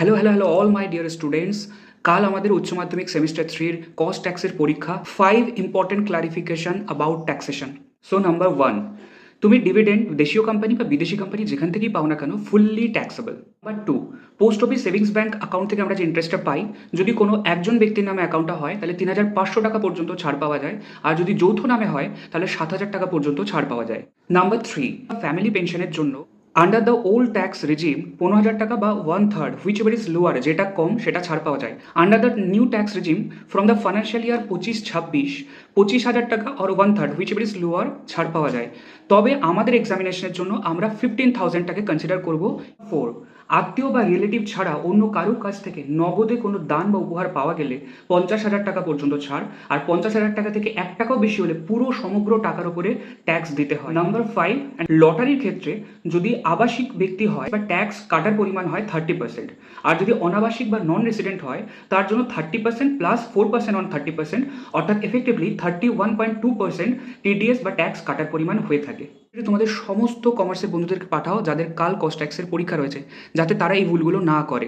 Hello hello hello all my dear students কাল আমাদের উচ্চ মাধ্যমিক সেমিস্টার থ্রির কস্ট ট্যাক্সের পরীক্ষা five important clarification about taxation so number one তুমি ডিভিডেন্ড দেশীয় কোম্পানি বা বিদেশি কোম্পানি যেখান থেকেই পাও না কেন fully taxable number two post office savings bank account থেকে আমরা যে ইন্টারেস্টটা পাই, যদি কোনো একজন ব্যক্তির নামে অ্যাকাউন্টটা হয়, তাহলে তিন হাজার পাঁচশো টাকা পর্যন্ত ছাড় পাওয়া যায়। আর যদি যৌথ নামে হয়, তাহলে সাত হাজার টাকা পর্যন্ত ছাড় পাওয়া যায়। নাম্বার থ্রি ফ্যামিলি পেনশনের জন্য under the old tax regime পনেরো হাজার টাকা বা one third whichever is lower যেটা কম, সেটা ছাড় পাওয়া যায়। Under the new tax regime from the financial year পঁচিশ ছাব্বিশ পঁচিশ হাজার টাকা or one third whichever is lower ছাড় পাওয়া যায়। তবে আমাদের এক্সামিনেশনের জন্য আমরা ফিফটিন থাউজেন্ডটাকে কনসিডার করব। ফোর আত্মীয় বা রিলেটিভ ছাড়া অন্য কারোর কাছ থেকে নগদে কোনো দান বা উপহার পাওয়া গেলে পঞ্চাশ হাজার টাকা পর্যন্ত ছাড়। আর পঞ্চাশ হাজার টাকা থেকে এক টাকাও বেশি হলে পুরো সমগ্র টাকার উপরে ট্যাক্স দিতে হয়। নাম্বার ফাইভ লটারির ক্ষেত্রে যদি আবাসিক ব্যক্তি হয়, বা ট্যাক্স কাটার পরিমাণ হয় থার্টি পার্সেন্ট আর যদি অনাবাসিক বা নন রেসিডেন্ট হয়, তার জন্য thirty percent plus four percent on thirty percent অর্থাৎ effectively thirty one point two percent TDS বা ট্যাক্স কাটার পরিমাণ হয়ে থাকে। তোমাদের সমস্ত কমার্সের বন্ধুদেরকে পাঠাও, যাদের কাল কস্ট্যাক্সের পরীক্ষা রয়েছে, যাতে তারা এই ভুলগুলো না করে।